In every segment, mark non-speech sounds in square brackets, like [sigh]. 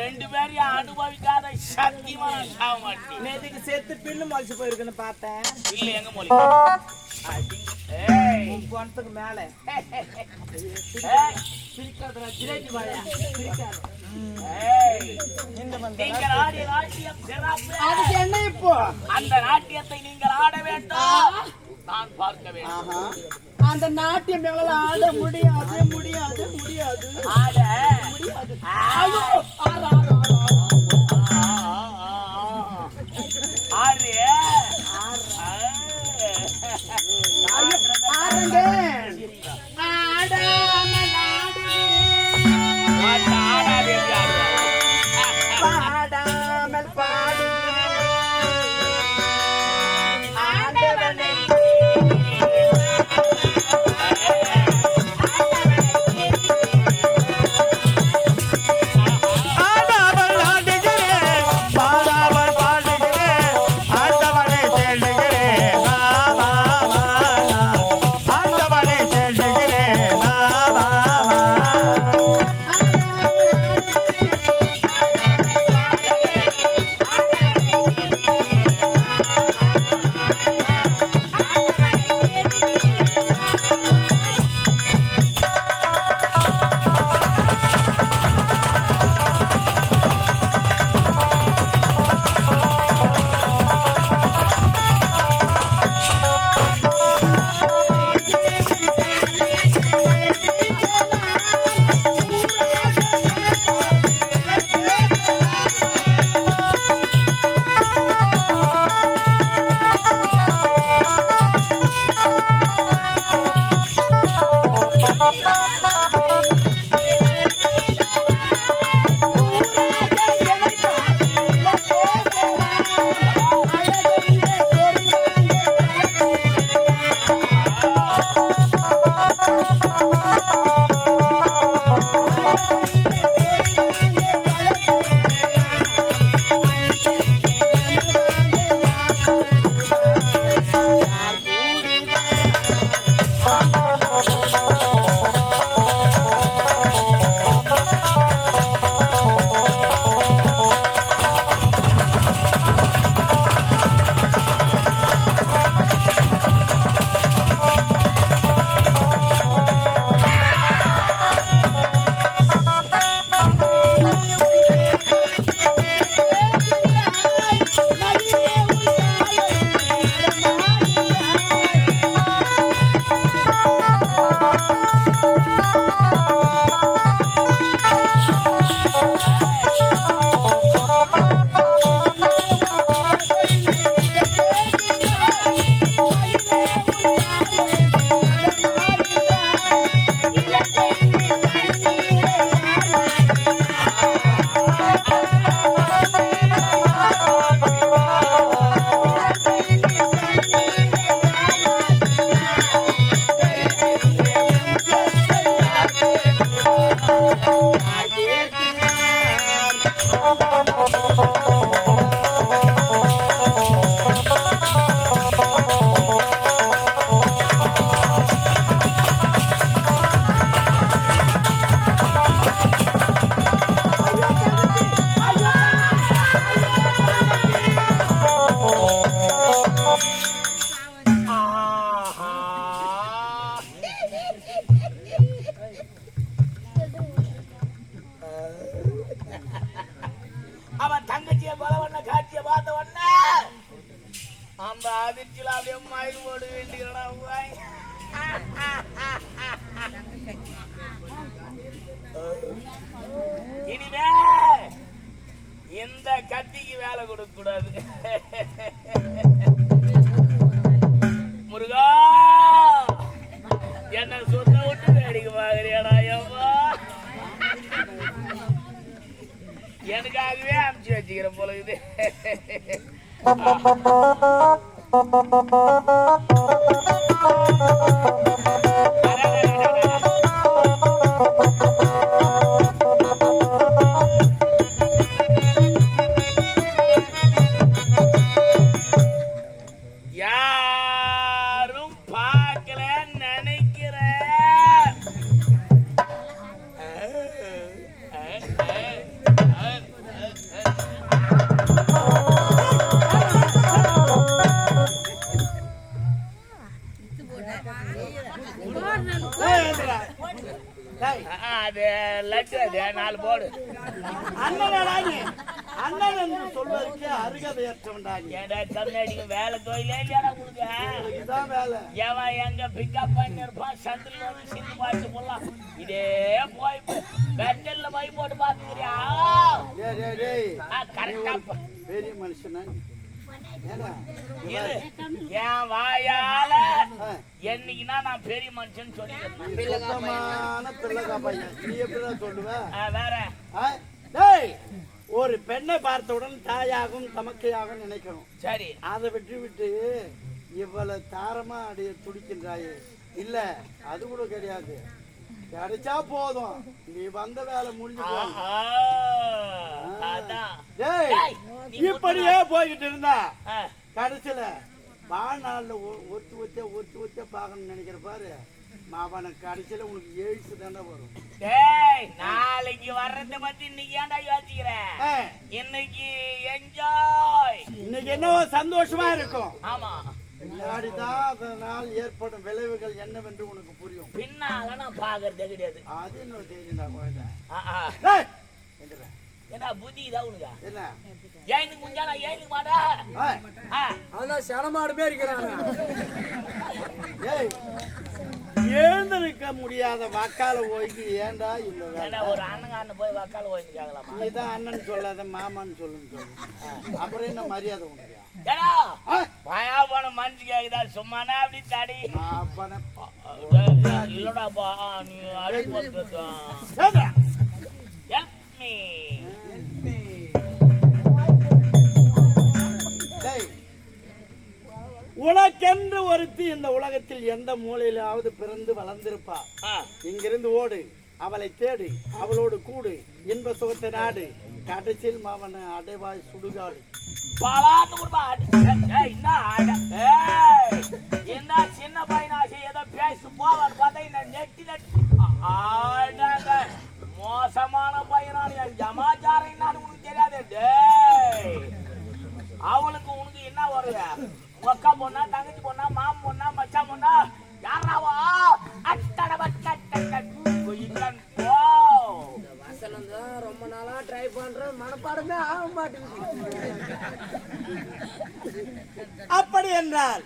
ரெண்டு பேரையும் அனுபவிக்காத சத்தியமா நான் சாக மாட்டேன் நேற்றுக்கு செத்து பில்லு முளைச்சு போயிருக்குன்னு பார்த்தேன். இல்ல எங்க மொழி குணத்துக்கு மேல. அதுக்கு என்ன இப்போ? அந்த நாட்டியத்தை நீங்கள் ஆட வேண்டும். நான் பார்க்க வேண்டும். அந்த நாட்டியம் எங்களால ஆட முடியாது முடியாது முடியாது. ஆட ஐயோ, முருகா! என்ன சொந்த விட்டு வேடிக்கை பாக்குறியாடா ஏம்மா எனக்காகவே அமுச்சு வச்சுக்கிற போல இது நாலு போடு அண்ணனடா நீ அண்ணன் என்று சொல்வதற்கு அருகதையற்றவன்டாங்க ஏடா கண்ணாடிக்கு வேலை தொழிலே இல்லையாடா உங்களுக்கு இதுதான் வேலை. எங்க பிக்கப் பண்ணிருப்பான் சந்தில் வந்து சிந்து பாட்டு போடலாம் இதே போய் வெட்டல்ல போய் போட்டு பாத்துக்கிறியா. கரெக்டா பெரிய மனுஷனா நீ? ஏடா? இரு என் வாயால என்னைக்குன்னா நான் பெரிய மனுஷன் சொல்லிடுறேன் வேற. ஒரு பெண்ணை பார்த்தவுடன் தாயாகும் தமக்கையாகும் நினைக்கணும். சரி. அதை விட்டு விட்டு இவ்வளவு தாரமா அடைய துடிக்கின்றாயே? இல்ல அது கூட கிடையாது. கிடைச்சா போதும். நீ வந்த வேலை முடிஞ்சு இப்படியே போய்கிட்டு இருந்தா கடைசியில வாழ்நாள்ல ஒத்து ஒத்த ஒத்து ஒத்த பார்க்கணும்னு நினைக்கிற பாரு. அவனை கடைசியில உனக்கு எழுத்து தானே வரும். டேய், நாளைக்கு வர்றத பத்தி இன்னைக்கு ஏன்டா யோசிக்கிற? இன்னைக்கு என்ஜாய் இன்னைக்கு என்னவோ சந்தோஷமா இருக்கும். ஆமா. பின்னாடிதான் அதனால் ஏற்படும் விளைவுகள் என்னவென்று உனக்கு புரியும். பின்னால நான் பாக்குறதே கிடையாது. அது இன்னொரு தெரியும்டா குழந்தை ஆ, ஆ. டேய், எந்திரா. என்ன புத்தி இதா உனக்கு? என்ன? ஏனுக்கு முஞ்சா நான் ஏய், ஆ, அதான் சனமாடு மாரி இருக்கிறாங்க ஏய், எழுந்திருக்க முடியாத வாக்கால இந்த வேலை? ஏன்டா ஒரு அண்ணன் போய் வக்கால கேட்கலாமா நீதான் அண்ணன் சொல்லாத மாமான்னு சொல்லுன்னு சொல்லு. அப்புறம் என்ன மரியாதை உனக்கு? ஏடா ஆ, பயா போன மனுஷு கேக்குதா சும்மானா அப்படி தடி. இல்லடாப்பா நீ அழைப்பு உனக்கென்று ஒருத்தி இந்த உலகத்தில் எந்த மூலையிலாவது பிறந்து வளர்ந்திருப்பா? இங்கிருந்து ஓடு அவளை தேடு அவளோடு கூடு இன்ப சுகத்தை நாடு. கடைசியில் மாவன அடைவாய் சுடுகாடு. என்ன ஆட ஏய் என்ன சின்ன பையனாசி ஏதோ பேசி போவான்னு பார்த்தா இந்த நெட்டி நெட்டி. மோசமான பையனானு. என் சமாச்சாரம் என்னன்னு உனக்கு தெரியாது. அவளுக்கு உனக்கு என்ன வருது ஒக்கா பொண்ணா தங்கச்சி பொண்ணா மாமன் பொண்ணா மச்சான் பொண்ணா யாராவா அட்டட பட்ட போ வசனம் ரொம்ப நாளா ட்ரை பண்றேன் மனப்பாடமே ஆக மாட்டேங்குது அப்படி என்றால்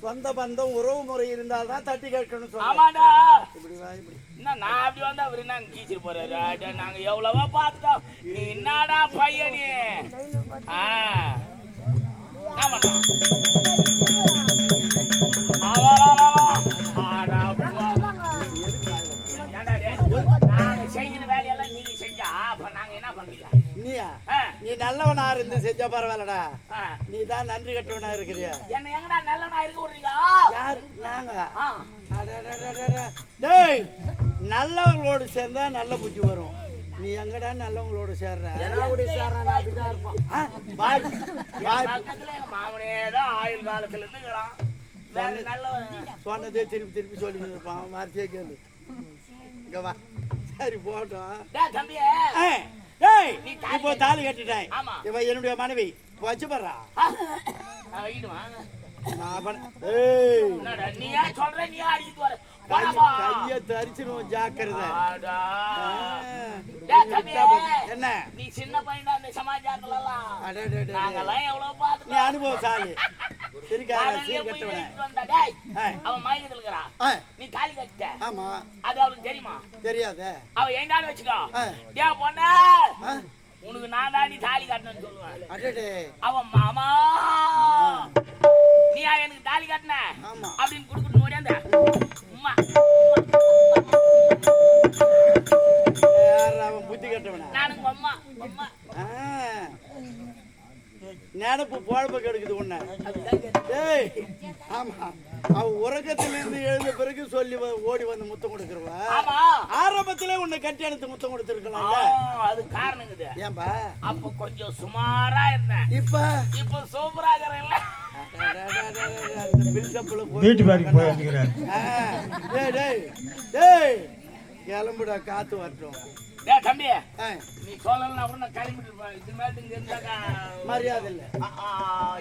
சொந்த பந்தம் உறவு முறை இருந்தால் தான் தட்டி கேட்கணும் சொல்ல ஆமாடா இப்படி என்ன நான் அப்படி வந்தா அவரு நாங்க கீச்சிட்டு போறாரு நாங்க எவ்வளவா பார்த்துட்டோம் என்னடா பையனே நீ நீ நல்லவனா இருந்து செஞ்சா பரவாயில்லடா. நீ தான் நன்றி கட்டவனா இருக்கிறியா? என்ன எங்கடா நல்லவனா இருக்க விடுறீங்க யார்? நாங்க. டேய் நல்லவங்களோடு சேர்ந்தா நல்ல புத்தி வரும். நீ எங்கடா நல்லவங்களோடு சேர்ற? அப்படி சார் அப்படிதான் இருப்பான் மாமனே தான் ஆயுள் காலத்துல இருந்து இருக்கிறான். வேற நல்லவன். சொன்னதே திருப்பி திருப்பி சொல்லி இருப்பான் வார்த்தையே கேளு. இங்க வா. சரி போட்டோம் டேய் இப்போ தாலி கட்டிட்டேன். ஆமா. இவ என்னுடைய மனைவி. வச்சு படுறா. நான் ஏய். என்னடா நீ சொல்ற? நீ அடிக்கிட்டு வர கைய தரிச்சிரும் ஜாக்கிரதை. என்ன? நீ சின்ன பையனா இந்த சமாச்சாரத்துல. நாங்கெல்லாம் எவ்வளவு நீ அனுபவசாலி. அவன் மயக்கத்துல இருக்கிறான். நீ தாலி கட்ட ஆமா. அது அவளுக்கு தெரியுமா? தெரியாதே. அவ எங்காலும் வச்சுக்கோ. டேய் பொண்ணு. உனக்கு நான் நீ தாலி கட்டணும்னு சொல்லுவேன். அவன் மாமா. நீ எனக்கு தாலி கட்டின. அப்படின்னு குடுக்குட்டு ஓடியாந்த. புத்தி கட்டவனா. நினப்பு பொழப்பு கெடுக்குது உன்னை. ஏய் ஆமா. அவ உறக்கத்திலிருந்து எழுந்த பிறகு சொல்லி ஓடி வந்து முத்தம் கொடுக்குறவ? ஆரம்பத்திலே உன்னை கட்டி அணைத்து முத்தம் ஆ, கொடுத்துருக்கலாம்ல அது காரணங்குது ஏன்பா? அப்ப கொஞ்சம் சுமாரா இருந்தேன். இப்ப? இப்ப சூப்பரா இருக்கிறேன்ல. வீட்டு வேலைக்கு போய் டேய் டேய் கிளம்புடா காத்து வரட்டும் தம்பி நீ சொல்லலாம் கூட கிளம்பிட்டு இது மாதிரி இங்க இருந்தாக்கா மரியாதை இல்லை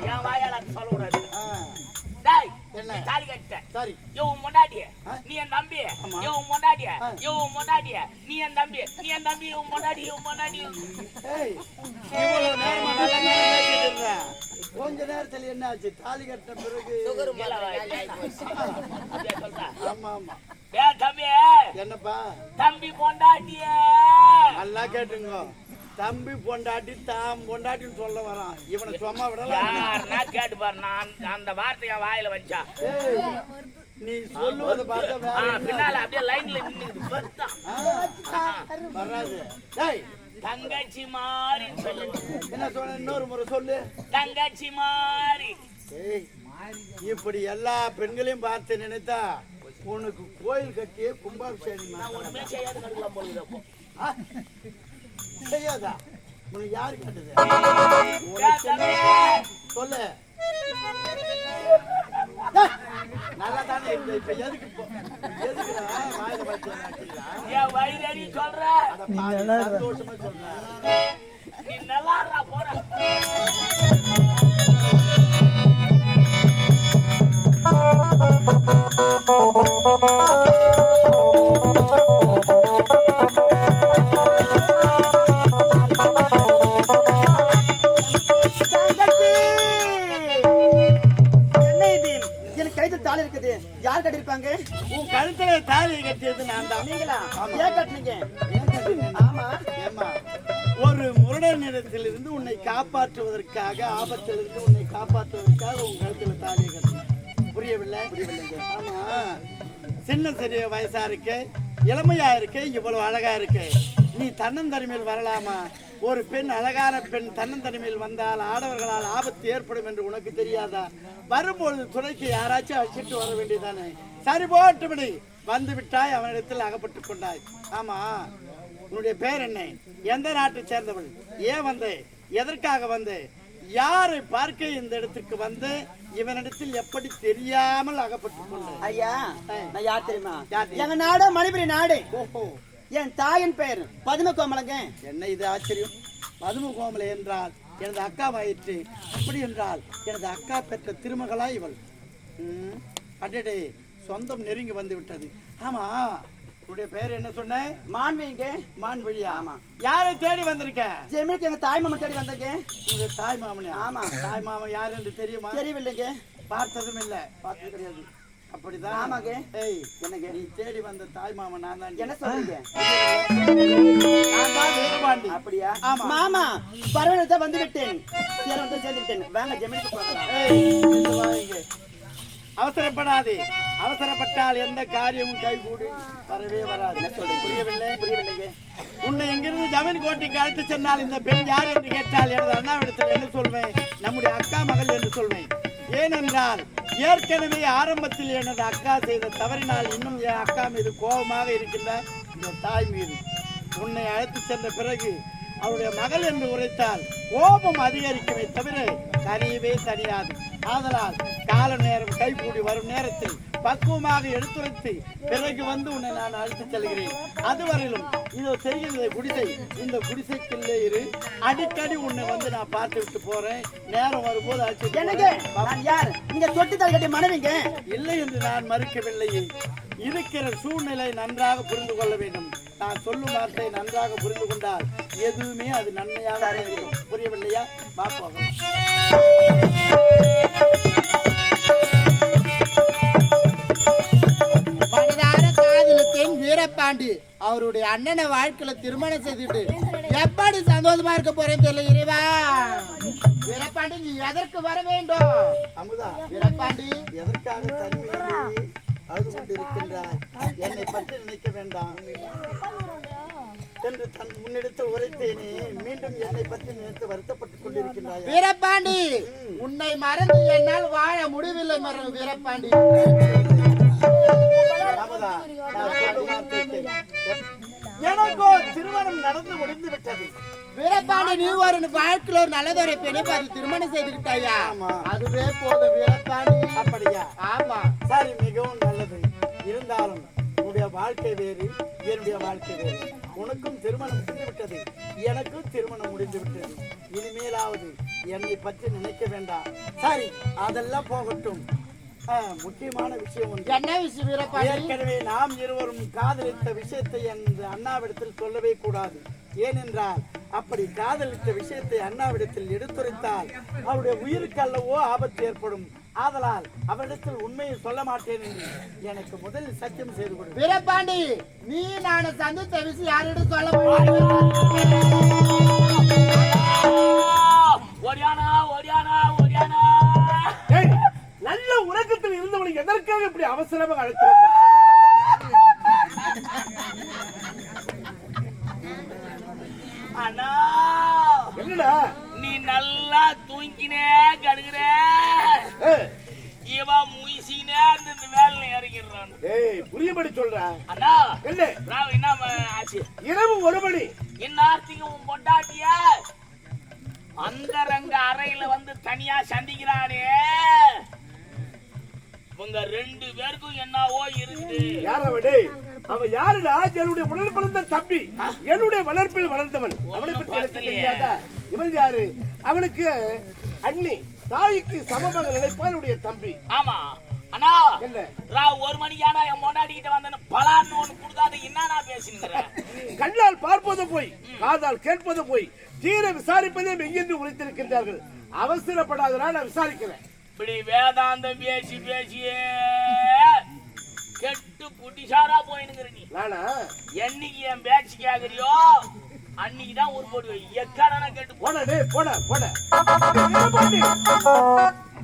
என் வாயால சொல்லக்கூடாது நீ தாலி கட்ட சரி இவன் முன்னாடி நீ என் தம்பி இவன் இவன் நீ என் தம்பி நீ என் தம்பி இவன் முன்னாடி இவன் முன்னாடி கொஞ்ச நேரத்துல என்ன ஆச்சு? தாலி கட்டின பிறகு. ஆமா ஆமா. தம்பி. என்னப்பா? தம்பி பொண்டாட்டியே. நல்லா கேட்டுங்க. தம்பி பொண்டாட்டி தாம் பொண்டாட்டின்னு சொல்ல வரான். இவனை சும்மா விடலாம். கேட்டு பாரு. நான் அந்த- அந்த வார்த்தை என் வாயில வச்சா. நீ சொல்லுவதை பார்த்தா? பின்னால அப்படியே லைன்ல நின்னுக்குது வராது. டேய் தங்கச்சி மாறி சொல்லு. என்ன சொன்ன? இன்னொரு முறை சொல்லு. தங்கச்சி மாறி. இப்படி எல்லா பெண்களையும் பார்த்து நினைத்தா உனக்கு கோயில் கட்டியே கும்பாபிஷேகம் செய்யாது உனக்கு யாரு கட்டுது? சொல்லு. நல்லா தானே இருக்கு. இப்ப எதுக்கு எதுக்குடா வாயில வச்சு நாட்டிங்களா ஏன் வயிறடி சொல்ற? சந்தோஷமா சொல்றேன் நீ நல்லா இருடா, போடா. என்ன [laughs] இருக்குது யார் கட்டிருப்பாங்க உன் கழுத்துல தாலி கட்டியது நான் தான். நீங்களா? ஏன் கட்டினீங்க? ஆமா. ஏம்மா, ஒரு முரடனிடத்திலிருந்து உன்னை காப்பாற்றுவதற்காக ஆபத்திலிருந்து உன்னை காப்பாற்றுவதற்காக உன் கழுத்துல தாலியை கட்டினேன். புரியவில்லை? புரியவில்லைங்க. ஆமா. சின்ன சிறிய வயசா இருக்கு இளமையா இருக்கு இவ்வளவு அழகா இருக்கு. நீ தன்னந்தனிமையில் வரலாமா? ஒரு பெண் அழகான பெண் தன்னந்தனிமையில் வந்தால் ஆடவர்களால் ஆபத்து ஏற்படும் என்று உனக்கு தெரியாதா? வரும்பொழுது துணைக்கு யாராச்சும் அழைச்சிட்டு வர வேண்டியதானே சரி போட்டுபடி வந்து விட்டாய் அவனிடத்தில் அகப்பட்டுக் கொண்டாய். ஆமா. உன்னுடைய பேர் என்ன? எந்த நாட்டை சேர்ந்தவள்? ஏன் வந்த? எதற்காக வந்த? யாரை பார்க்க இந்த இடத்துக்கு வந்து? இவனிடத்தில் எப்படி தெரியாமல் அகப்பட்டுக் கொண்ட? ஐயா நான் யார் தெரியுமா? எங்க நாடு மணிபுரி நாடு. ஓஹோ. என் தாயின் பெயர் பதும கோமலங்க என்ன இது ஆச்சரியம்? மதும கோமலை என்றால் எனது அக்கா வயிற்று அப்படி என்றால் எனது அக்கா பெற்ற திருமகளா இவள். அடடே சொந்தம் நெருங்கி வந்து விட்டது ஆமா உன்னுடைய பேர் என்ன சொன்ன? மான்வீங்க. மான் வழியா ஆமா. யாரை தேடி வந்திருக்க? ஜெமிக்கு எங்க தாய் மாமன் தேடி வந்தங்க உங்க தாய் மாமனே ஆமா. தாய் மாமன் யார் என்று தெரியுமா? தெரியவில்லைங்க. பார்த்ததும் இல்ல. பார்த்தது கிடையாது. அப்படிதான். ஆமாங்க. ஏய் எனக்கு நீ தேடி வந்த தாய் மாமன் நான் தான் என்ன சொல்றீங்க? தான் அப்படியா? ஆமா. மாமா பரவாயில்ல வந்து விட்டேன் வந்து சேர்ந்து விட்டேன் வாங்க ஜெமினிக்கு போகலாம். அவசரப்படாதே. அவசரப்பட்டால் எந்த காரியமும் கைகூடி வரவே வராது. புரியவில்லை? புரியவில்லைங்க. உன்னை இங்கிருந்து ஜமீன் கோட்டைக்கு அழைத்து சென்றால் இந்த பெண் யார் என்று கேட்டால் எனது அண்ணாவிடத்தில் என்ன சொல்வேன்? நம்முடைய அக்கா மகள் என்று சொல்வேன். ஏனென்றால் ஏற்கனவே ஆரம்பத்தில் எனது அக்கா செய்த தவறினால் இன்னும் என் அக்கா மீது கோபமாக இருக்கின்ற இந்த தாய் மீது உன்னை அழைத்து சென்ற பிறகு அவருடைய மகள் என்று உரைத்தால் கோபம் அதிகரிக்குமே தவிர தனியவே தனியாது ஆதலால் கால நேரம் கைகூடி வரும் நேரத்தில் பக்குவமாக எடுத்துரைத்து பிறகு வந்து உன்னை நான் அழைத்து செல்கிறேன். அதுவரையிலும் இதோ தெரிகிறது குடிசை இந்த குடிசைக்குள்ளே இரு. அடிக்கடி உன்னை வந்து நான் பார்த்து விட்டு போறேன். நேரம் வரும்போது போறேன். நான் யார்? நீங்க தொட்டி தாள் கட்டி மனைவிங்க? இல்லை என்று நான் மறுக்கவில்லை. இருக்கிற சூழ்நிலை நன்றாக புரிந்து கொள்ள வேண்டும். நான் சொல்லும் வார்த்தை நன்றாக புரிந்து கொண்டால் எதுவுமே அது நன்மையாக இருக்கும் புரியவில்லையா? வா வீரபாண்டி அவருடைய அண்ணனை வாழ்க்கையில திருமணம் செய்துட்டு எப்படி சந்தோஷமா இருக்க போறேன்னு தெரியல இறைவா. வீரபாண்டி நீ எதற்கு வர வேண்டும்? அமுதா வீரபாண்டி எதற்காக தனிமையில் அழுது கொண்டிருக்கின்றாய்? என்னை பற்றி நினைக்க வேண்டாம். என்று தன் முன்னெடுத்து உரைத்தேனே மீண்டும் என்னை பற்றி நினைத்து வருத்தப்பட்டுக் கொண்டிருக்கின்றாய்? வீரபாண்டி உன்னை மறந்து என்னால் வாழ முடியவில்லை மரம் வீரபாண்டி எனக்கோ திருமணம் நடந்து முடிந்து விட்டது நீ ஒரு வாழ்க்கையில ஒரு நல்லதொரு பெண்ணை பார்த்து திருமணம் செய்துக்கிட்டாயா. அதுவே போதும் அப்படியா? ஆமா. சரி மிகவும் நல்லது. இருந்தாலும் உன்னுடைய வாழ்க்கை வேறு என்னுடைய வாழ்க்கை வேறு. உனக்கும் திருமணம் முடிந்து விட்டது எனக்கும் திருமணம் முடிந்து விட்டது இனிமேலாவது என்னை பற்றி நினைக்க வேண்டாம். சரி அதெல்லாம் போகட்டும். முக்கியமான விஷயம் என்ன விஷயம் வீரபாண்டி ஏற்கனவே நாம் இருவரும் காதலித்த விஷயத்தை அந்த அண்ணாவிடத்தில் சொல்லவே கூடாது. ஏனென்றால் அப்படி காதலித்த விஷயத்தை அண்ணாவிடத்தில் எடுத்துரைத்தால் அவருடைய உயிருக்கு அல்லவோ ஆபத்து ஏற்படும். ஆதலால் அவரிடத்தில் உண்மையை சொல்ல மாட்டேன் என்று எனக்கு முதலில் சத்தியம் செய்து கொடு. வீரபாண்டி நீ நான் சந்தித்த விஷயம் யாரிடம் சொல்ல முடியும் ஓடியானா ஓடியானா ஓடியானா. நல்ல உறக்கத்தில் இருந்தவனை எதற்காக இப்படி அவசரமாக அழைத்து என்னடா? நீ நல்லா தூங்கினே கடுகிற இவன் முயசினே இருந்து வேலையில இறங்கிடுறான். ஏய் புரியபடி சொல்ற. அண்ணா! என்ன? ம- ஆச்சு? இரவு ஒரு மணி. இந்நார்த்திக்கு உன் பொண்டாட்டிய? அந்த ரங்க அறையில வந்து தனியா சந்திக்கிறானே. இவங்க ரெண்டு பேருக்கும் என்னவோ இருக்குது யார் அவன்? யாருடா? என்னுடைய உடல் பிறந்த தம்பி. என்னுடைய வளர்ப்பில் வளர்ந்தவன். அவனை பற்றி எனக்கு தெரியாதா. இவன் யாரு? அவனுக்கு அண்ணி. தாய்க்கு சமமாக நினைப்பாளுடைய தம்பி. ஆமா. அண்ணா ராவ் ஒரு மணிக்கானா என் பொண்டாட்டி கிட்ட வந்தேன்னு பலான்னு ஒண்ணு கொடுக்காத என்னண்ணா பேசுங்கிற கண்ணால் பார்ப்பது போய் காதால் கேட்பது போய் தீர விசாரிப்பதே மெய்யென்று உரைத்திருக்கின்றார்கள். அவசரப்படாதடா நான் விசாரிக்கிறேன். இப்படி வேதாந்தம் பேசி பேசியே கெட்டு புட்டிசாரா போயினுங்கிற நீ. நானா என்னைக்கு என் பேச்சு கேக்குறியோ அன்னைக்கு தான் ஒரு போடுவேன். எக்காரனா கேட்டு போட டேய் போட போட.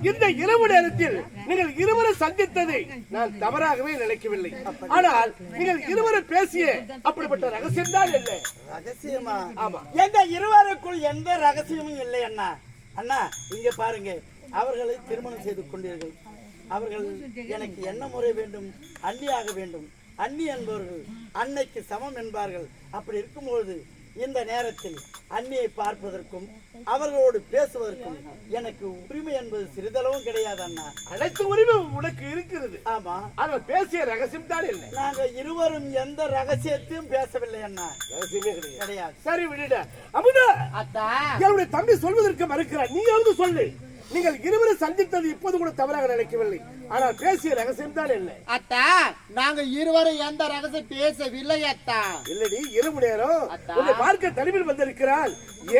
இந்த இரவு நேரத்தில் நீங்கள் இருவரும் சந்தித்ததை நான் தவறாகவே நினைக்கவில்லை. ஆனால் நீங்கள் இருவரும் பேசிய அப்படிப்பட்ட ரகசியம் தான் இல்லை. ரகசியமா? ஆமா. எங்க இருவருக்குள் எந்த ரகசியமும் இல்லை அண்ணா. அண்ணா இங்க பாருங்க. அவர்களை திருமணம் செய்து கொண்டீர்கள். அவர்கள் எனக்கு என்ன முறை வேண்டும்? அண்ணியாக வேண்டும். அண்ணி என்பவர்கள் அன்னைக்கு சமம் என்பார்கள். அப்படி இருக்கும்பொழுது இந்த நேரத்தில் அண்ணியை பார்ப்பதற்கும் அவர்களோடு பேசுவதற்கும் எனக்கு உரிமை என்பது சிறிதளவும் கிடையாது அண்ணா. அனைத்து உரிமை உனக்கு இருக்கிறது. ஆமா. ஆனால் பேசிய ரகசியம் தான் இல்லை. நாங்க இருவரும் எந்த ரகசியத்தையும் பேசவில்லை அண்ணா. ரகசியமே கிடையாது. சரி விடுட. அமுதா. அத்தா. என்னுடைய தம்பி சொல்வதற்கு மறுக்கிறார். நீயாவது சொல்லு. நீங்கள் இருவரும் சந்தித்தது இப்போது கூட தவறாக நினைக்கவில்லை. ஆனால் பேசிய ரகசியம் தான் இல்லை அத்தா நாங்க இருவரும் எந்த ரகசியம் பேசவில்லை அத்தா. இல்லடி இரவு நேரம். அத்தா. உன்னை பார்க்க தனிமையில் வந்திருக்கிறாள்.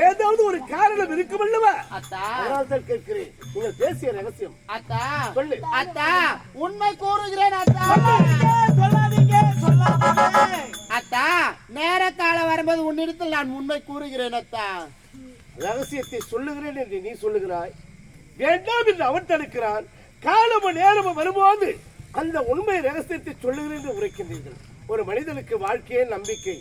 ஏதாவது ஒரு காரணம் இருக்கும் அல்லவா? அத்தா. அதனால் தான் கேட்கிறேன். நீங்கள் பேசிய ரகசியம். அத்தா. சொல்லு. அத்தா உண்மை கூறுகிறேன் அத்தா. சொல்லாதீங்க சொல்லாதீங்க. அத்தா நேர காலம் வரும்போது உன்னிடத்தில் நான் உண்மை கூறுகிறேன் அத்தா. ரகசியத்தை சொல்லுகிறேன் என்று நீ சொல்லுகிறாய். வேண்டாம் என்று அவன் தடுக்கிறான். காலமும் நேரமும் வரும்போது அந்த உண்மை ரகசியத்தை சொல்லுகிறேன் என்று உரைக்கின்றீர்கள். ஒரு மனிதனுக்கு வாழ்க்கையே நம்பிக்கை.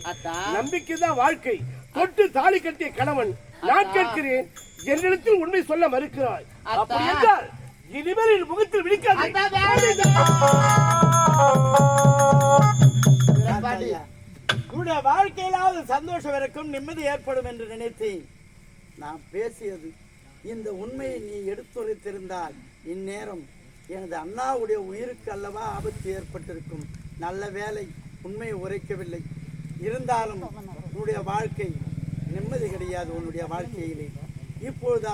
நம்பிக்கை தான் வாழ்க்கை. தொட்டு தாலி கட்டிய கணவன் நான் கேட்கிறேன் என்னிடத்தில் உண்மை சொல்ல மறுக்கிறாய். அப்படி என்றால் இனிமேல் என் முகத்தில் விழிக்காதே. உன்னுடைய வாழ்க்கையிலாவது சந்தோஷம் இருக்கும் நிம்மதி ஏற்படும் என்று நினைத்தேன். நான் பேசியது இந்த உண்மையை நீ எடுத்துரைத்திருந்தால் இந்நேரம் எனது அண்ணாவுடைய உயிருக்கு அல்லவா ஆபத்து ஏற்பட்டிருக்கும். நல்ல வேலை உண்மையை உரைக்கவில்லை. இருந்தாலும் உன்னுடைய வாழ்க்கை நிம்மதி கிடையாது உன்னுடைய வாழ்க்கையிலே. இப்பொழுது